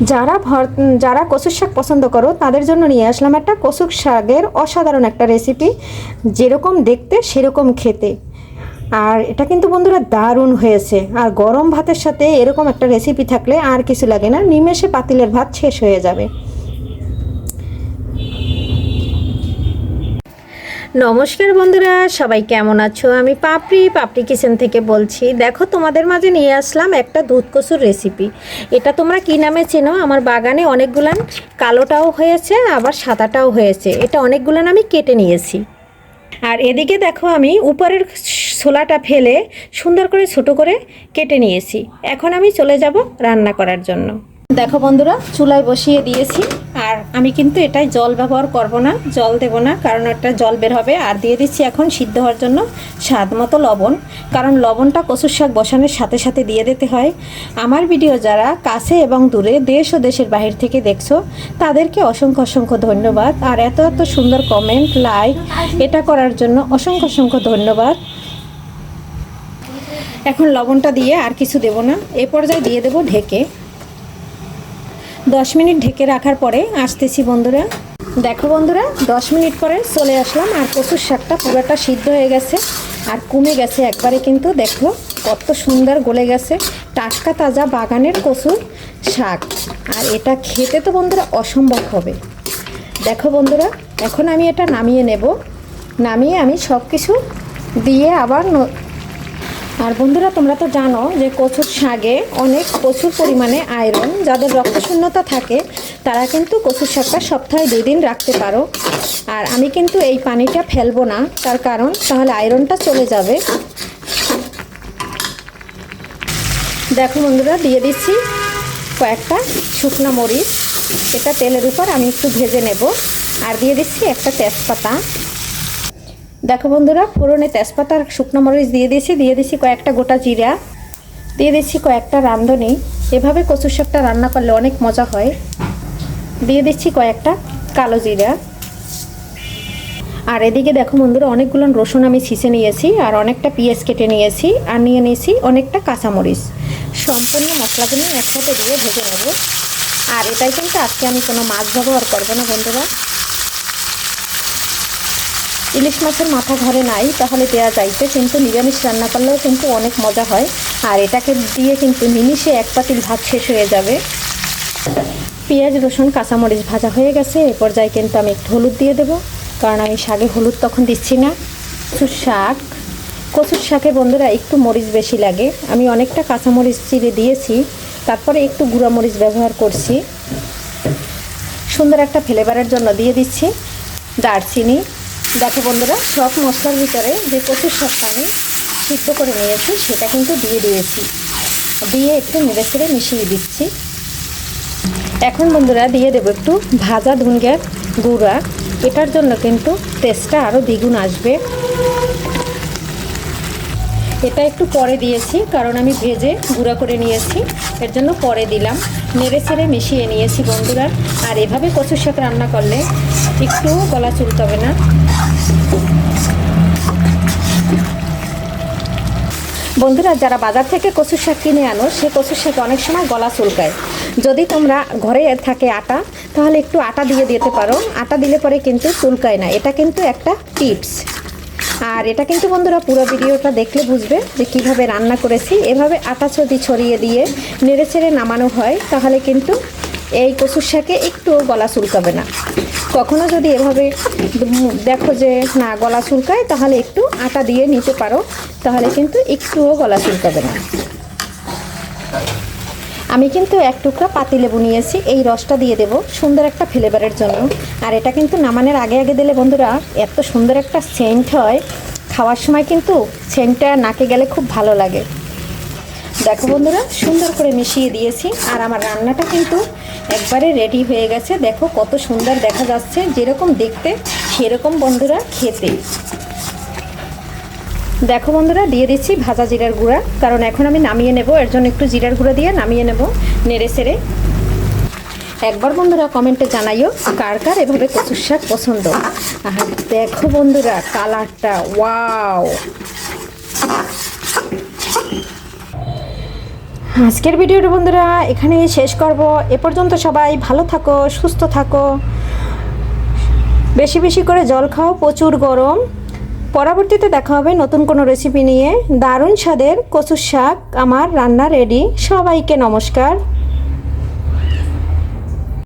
যারা ভর যারা কচুর শাক পছন্দ করো, তাদের জন্য নিয়ে আসলাম একটা কচুর শাকের অসাধারণ একটা রেসিপি যেরকম দেখতে, সেরকম খেতে। আর এটা কিন্তু বন্ধুরা দারুণ হয়েছে। আর গরম ভাতের সাথে এরকম একটা রেসিপি থাকলে আর কিছু লাগে না। নিমেষে পাতিলের ভাত শেষ হয়ে যাবে। নমস্কার বন্ধুরা, সবাই কেমন আছো? আমি পাপড়ি পাপড়ি কিচেন থেকে বলছি। দেখো, তোমাদের মাঝে নিয়ে আসলাম একটা দুধ কচুর রেসিপি এটা তোমরা কি নামে চেনো? আমার বাগানে অনেকগুলান কালোটাও হয়েছে, আবার সাদাটাও হয়েছে। এটা অনেকগুলান আমি কেটে নিয়েছি। আর এদিকে দেখো, আমি উপরের ছোলাটা ফেলে সুন্দর করে ছোটো করে কেটে নিয়েছি। এখন আমি চলে যাব রান্না করার জন্য। দেখো বন্ধুরা, চুলায় বসিয়ে দিয়েছি। আর আমি কিন্তু এটাই জল ব্যবহার করব না, জল দেব না, কারণ একটা জল বের হবে। আর দিয়ে দিচ্ছি এখন সিদ্ধ হওয়ার জন্য স্বাদ মতো লবণ, কারণ লবণটা কচুর শাক বসানোর সাথে সাথে দিয়ে দিতে হয়। আমার ভিডিও যারা কাছে এবং দূরে দেশ ও দেশের বাহির থেকে দেখছ, তাদেরকে অসংখ্য অসংখ্য ধন্যবাদ। আর এত এত সুন্দর কমেন্ট লাইক এটা করার জন্য অসংখ্য অসংখ্য ধন্যবাদ। এখন লবণটা দিয়ে আর কিছু দেব না। এ পর্যায়ে দিয়ে দেব ঢেকে। দশ মিনিট ঢেকে রাখার পরে আসতেছি বন্ধুরা। দেখো বন্ধুরা, দশ মিনিট পরে চলে আসলাম আর কচুর শাকটা পুরোটা সিদ্ধ হয়ে গেছে আর কমে গেছে একবারে কিন্তু দেখো কত সুন্দর গলে গেছে। টাটকা তাজা বাগানের কচুর শাক। আর এটা খেতে তো বন্ধুরা অসম্ভব হবে। দেখো বন্ধুরা, এখন আমি এটা নামিয়ে নেব। নামিয়ে আমি সব কিছু দিয়ে আবার আর বন্ধুরা, তোমরা তো জানো যে কচুর শাকে অনেক প্রচুর পরিমাণে আয়রন। যাদের রক্তশূন্যতা থাকে, তারা কিন্তু কচুর শাকটা সপ্তাহে দুই দিন রাখতে পারো। আর আমি কিন্তু এই পানিটা ফেলব না, তার কারণ তাহলে আয়রনটা চলে যাবে। দেখো বন্ধুরা, দিয়ে দিচ্ছি কয়েকটা শুকনো মরিচ। এটা তেলের উপর আমি একটু ভেজে নেব। আর দিয়ে দিচ্ছি একটা তেজপাতা। দেখো বন্ধুরা, ফোড়নে তেজপাতা আর শুকনো মরিচ দিয়ে দিয়েছি, দিয়ে দিচ্ছি কয়েকটা গোটা জিরা, দিয়ে দিচ্ছি কয়েকটা রাঁধুনি। এভাবে কচুর শাকটা রান্না করলে অনেক মজা হয়। দিয়ে দিচ্ছি কয়েকটা কালো জিরা। আর এদিকে দেখো বন্ধুরা, অনেকগুলো রসুন আমি ছিঁচে নিয়েছি আর অনেকটা পেঁয়াজ কেটে নিয়েছি আর নিয়ে নিয়েছি অনেকটা কাঁচামরিচ। সম্পূর্ণ মশলাগুলো একসাথে দিয়ে ভেজে নেব। আর এটাই কিন্তু আজকে আমি কোনো মাছ ব্যবহার করব না বন্ধুরা। ইলিশ মাছের মাথা ঘরে নাই, তাহলে দেওয়া যাইতে কিন্তু নিরামিষ রান্না করলেও কিন্তু অনেক মজা হয়। আর এটাকে দিয়ে কিন্তু নিমিষে এক পাতিল ভাত শেষ হয়ে যাবে। পেঁয়াজ, রসুন, কাঁচামরিচ ভাজা হয়ে গেছে। এ পর্যায়ে কিন্তু আমি একটু হলুদ দিয়ে দেবো। কারণ আমি শাকে হলুদ তখন দিচ্ছি না। কচুর শাক। কচুর শাকে বন্ধুরা একটু মরিচ বেশি লাগে। আমি অনেকটা কাঁচামরিচ চিড়ে দিয়েছি। তারপরে একটু গুঁড়া মরিচ ব্যবহার করছি। সুন্দর একটা ফ্লেভারের জন্য দিয়ে দিচ্ছি। দারচিনি। দেখো বন্ধুরা, সব মশলার ভিতরে যে কচুর শাকটা আমি সিদ্ধ করে নিয়েছি, সেটা কিন্তু দিয়ে দিয়েছি। দিয়ে একটু নেড়ে ছেড়ে মিশিয়ে দিচ্ছি। এখন বন্ধুরা, দিয়ে দেবো একটু ভাজা ধুনগের গুঁড়া। এটার জন্য কিন্তু টেস্টটা আরও দ্বিগুণ আসবে। এটা একটু পরে দিয়েছি, কারণ আমি ভেজে গুঁড়া করে নিয়েছি। এর জন্য পরে দিলাম। নেড়ে ছেড়ে মিশিয়ে নিয়েছি বন্ধুরা। আর এভাবে কচুর শাক রান্না করলে একটু গলা চুলতে হবে না। বন্ধুরা, যারা বাজার থেকে কচুর শাক কিনে আনো, সে কচুর শাক অনেক সময় গলা চুলকায়। যদি তোমরা ঘরে থাকে আটা, তাহলে একটু আটা দিয়ে দিতে পারো। আটা দিলে পরে কিন্তু চুলকায় না। এটা কিন্তু একটা টিপস। আর এটা কিন্তু বন্ধুরা পুরো ভিডিওটা দেখলে বুঝবে যে কীভাবে রান্না করেছি। এভাবে আটা ছদি ছড়িয়ে দিয়ে নেড়ে চেড়ে নামানো হয়, তাহলে কিন্তু এই কচুর শাকে একটু গলা চুলকাবে না। কখনো যদি এভাবে দেখো যে না, গলা চুলকায়, তাহলে একটু আটা দিয়ে নিতে পারো। তাহলে কিন্তু একটুও গলা চুলকাবে না। আমি কিন্তু এক টুকরা পাতিলেবু নিয়েছি, এই রসটা দিয়ে দেব সুন্দর একটা ফ্লেভারের জন্য। আর এটা কিন্তু নামানোর আগে আগে দিলে বন্ধুরা, এত সুন্দর একটা সেন্ট হয়। খাওয়ার সময় কিন্তু সেন্টটা নাকে গেলে খুব ভালো লাগে। দেখো বন্ধুরা, সুন্দর করে মিশিয়ে দিয়েছি। আর আমার রান্নাটা কিন্তু একবারে রেডি হয়ে গেছে। দেখো কত সুন্দর দেখা যাচ্ছে। যেরকম দেখতে, সেরকম বন্ধুরা খেতে। দেখো বন্ধুরা, দিয়ে দিচ্ছি ভাজা জিরার গুঁড়া। কারণ এখন আমি নামিয়ে নেব। এর জন্য একটু জিরার গুঁড়া দিয়ে নামিয়ে নেব নেড়ে সেড়ে। একবার বন্ধুরা কমেন্টে জানাইও কার কার এভাবে কচুর শাক পছন্দ। আর দেখো বন্ধুরা, কালারটা, ওয়াও! আজকের ভিডিওটা বন্ধুরা এখানে শেষ করব। এ পর্যন্ত সবাই ভালো থাকো, সুস্থ থাকো। বেশি বেশি করে জল খাও, প্রচুর গরম। পরবর্তীতে দেখা হবে নতুন কোনো রেসিপি নিয়ে। দারুণ স্বাদের কচুর শাক আমার রান্না রেডি সবাইকে নমস্কার।